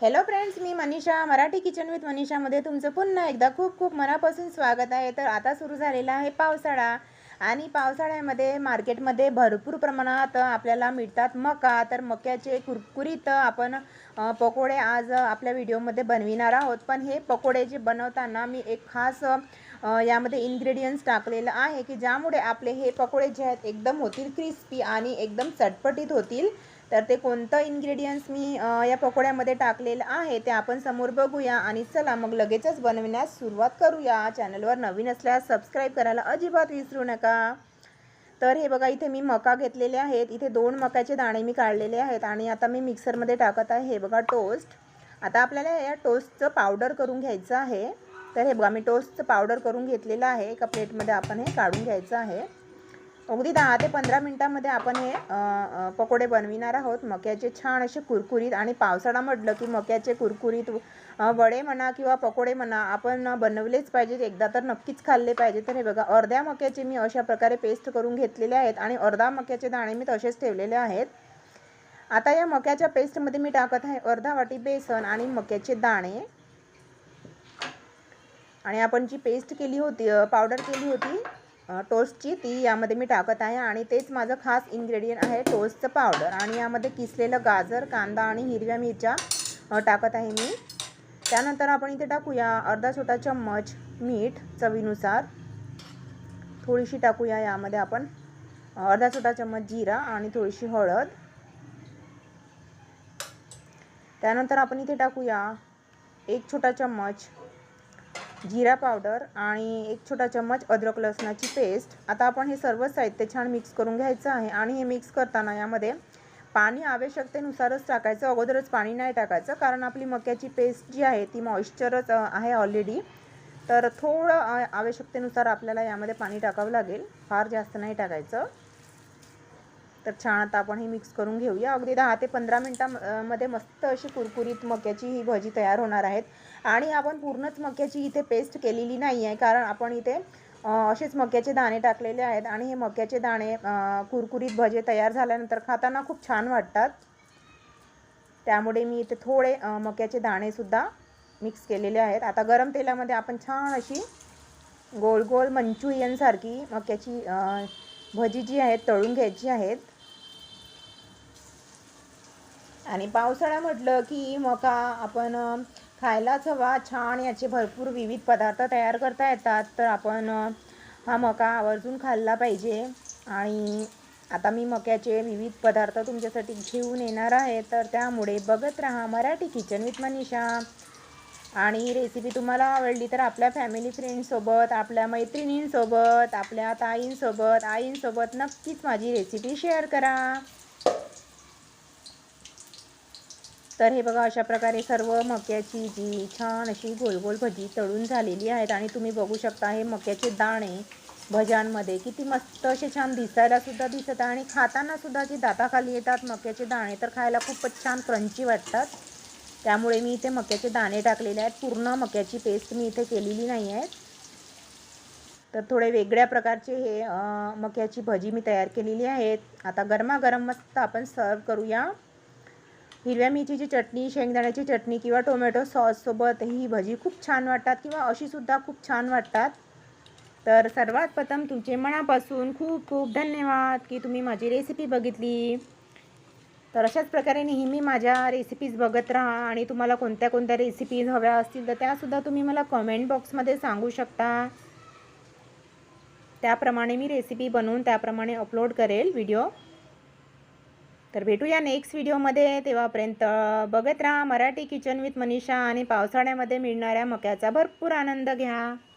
Hello friends मी Manisha Marathi kitchen with मनीषामध्ये तुमचं पुन्हा एकदा खूप खूप मनापासून स्वागत आहे. तर आता सुरू झालेला आहे पावसाळा आणि पावसाळ्यामध्ये मार्केटमध्ये भरपूर प्रमाणात आपल्याला मिळतात मका. तर मक्याचे कुरकुरीत आपण पकोडे आज आपल्या व्हिडिओमध्ये बनविणार आहोत. पण हे पकोडे जे बनवताना मी एक खास यामध्ये इन्ग्रेडियंट्स टाकलेलं आहे की ज्यामुळे आपले हे पकोडे जे आहेत एकदम होतील क्रिस्पी आणि एकदम चटपटीत होतील. तर ते कोणतं इन्ग्रेडियंट्स मी या पकोड्यामध्ये टाकलेलं आहे ते आपण समोर बघूया. आणि चला मग लगेचच बनविण्यास सुरुवात करूया. चॅनलवर नवीन असल्यास सबस्क्राईब करायला अजिबात विसरू नका. तर हे बघा इथे मी मका घेतलेले आहेत. इथे दोन मकाचे दाणे मी काढलेले आहेत. आणि आता मी मिक्सरमध्ये टाकत आहे. हे बघा टोस्ट आता आपल्याला या टोस्टचं पावडर करून घ्यायचं आहे. तर हे बघा मी टोस्टचं पावडर करून घेतलेलं आहे. एका प्लेटमध्ये आपण हे काढून घ्यायचं आहे. अगदी दहा ते पंधरा मिनटामध्ये आपण हे पकोडे बनविणार आहोत. मक्याचे छान असे कुरकुरीत आणि पावसाळा म्हटलं की मक्याचे कुरकुरीत वडे म्हणा किंवा पकोडे म्हणा आपण बनवलेच पाहिजेत. एकदा तर नक्कीच खाल्ले पाहिजे तर हे बघा अर्ध्या मक्याचे मी अशा प्रकारे पेस्ट करून घेतलेले आहेत आणि अर्धा मक्याचे दाणे मी तसेच ठेवलेले आहेत. आता या मक्याच्या पेस्टमध्ये मी टाकत आहे अर्धा वाटी बेसन आणि मक्याचे दाणे. आणि आपण जी पेस्ट केली होती पावडर केली होती टोस्टची ती यामध्ये मी टाकत आहे आणि तेच माझं खास इन्ग्रेडियंट आहे टोस्टचं पावडर आणि यामध्ये किसलेलं गाजर कांदा आणि हिरव्या मिरच्या टाकत आहे मी. त्यानंतर आपण इथे टाकूया अर्धा छोटा चम्मच मीठ चवीनुसार. थोडीशी टाकूया यामध्ये आपण अर्धा छोटा चम्मच जिरा आणि थोडीशी हळद. त्यानंतर आपण इथे टाकूया एक छोटा चम्मच जिरा पावडर आणि एक छोटा चम्मच अद्रक लसणाची पेस्ट. आता आपण हे सर्व साहित्य छान मिक्स करून घ्यायचं आहे आणि हे मिक्स करताना यामध्ये पाणी आवश्यकतेनुसारच टाकायचं. अगोदरच पाणी नाही टाकायचं कारण आपली मक्याची पेस्ट जी आहे ती मॉइश्चरच आहे ऑलरेडी तर थोडं आवश्यकतेनुसार आपल्याला यामध्ये पाणी टाकावं लागेल. फार जास्त नाही टाकायचं. तर छान आता आपण हे मिक्स करून घेऊया. अगदी दहा ते पंधरा मिनटामध्ये मस्त अशी कुरकुरीत मक्याची ही भजी तयार होणार आहेत. आणि आपण पूर्णच मक्याची इथे पेस्ट केलेली नाही आहे कारण आपण इथे असेच मक्याचे दाणे टाकलेले आहेत आणि हे मक्याचे दाणे कुरकुरीत भजे तयार झाल्यानंतर खाताना खूप छान वाटतात. त्यामुळे मी इथे थोडे मक्याचे दाणेसुद्धा मिक्स केलेले आहेत. आता गरम तेलामध्ये आपण छान अशी गोल गोल मंचुरियनसारखी मक्याची भजी जी आहेत तळून घ्यायची आहेत. आणि पावसाळा म्हटलं की मका आपण खायलाच हवा छान याचे भरपूर विविध पदार्थ तयार करता येतात. तर आपण हा मका आवर्जून खाल्ला पाहिजे. आणि आता मी मक्याचे विविध पदार्थ तुमच्यासाठी घेऊन येणार आहे. तर त्यामुळे बघत राहा मराठी किचन विथ मनीषा. आणि रेसिपी तुम्हाला आवडली तर आपल्या फॅमिली फ्रेंडसोबत आपल्या मैत्रिणींसोबत आपल्या ताईंसोबत आईंसोबत नक्कीच माझी रेसिपी शेअर करा. तर हे बघा अशा प्रकारे सर्व मक्याची जी छान अशी गोल गोल भजी तळून झालेली आहेत आणि तुम्ही बघू शकता हे मक्याचे दाणे भज्यांमध्ये किती मस्त असे छान दिसायला सुद्धा दिसत आहे आणि खाताना सुद्धा जे दाताखाली येतात मक्याचे दाणे तर खायला खूपच छान क्रंची वाटतात. त्यामुळे मी इथे मक्याचे दाणे टाकलेले आहेत. पूर्ण मक्याची पेस्ट मी इथे केलेली नाही आहे. तर थोडे वेगळ्या प्रकारचे हे मक्याची भजी मी तयार केलेली आहेत. आता गरमागरम मस्त आपण सर्व करूया. हिरव्या मिरचीची चटणी शेंगदाण्याची चटणी किंवा टोमॅटो सॉससोबत ही भजी खूप छान वाटतात किंवा अशीसुद्धा खूप छान वाटतात. तर सर्वात प्रथम तुमचे मनापासून खूप खूप धन्यवाद की तुम्ही माझी रेसिपी बघितली. तर अशाच प्रकारे नेहमी माझ्या रेसिपीज बघत राहा आणि तुम्हाला कोणत्या कोणत्या रेसिपीज हव्या असतील तर त्यासुद्धा तुम्ही मला कमेंट बॉक्समध्ये सांगू शकता. त्याप्रमाणे मी रेसिपी बनवून त्याप्रमाणे अपलोड करेल व्हिडिओ तर भेटूया नेक्स्ट व्हिडिओमध्ये तेव्हापर्यंत बघत राहा मराठी किचन विथ मनीषा आणि पावसाळ्यामध्ये मिळणाऱ्या मक्याचा भरपूर आनंद घ्या.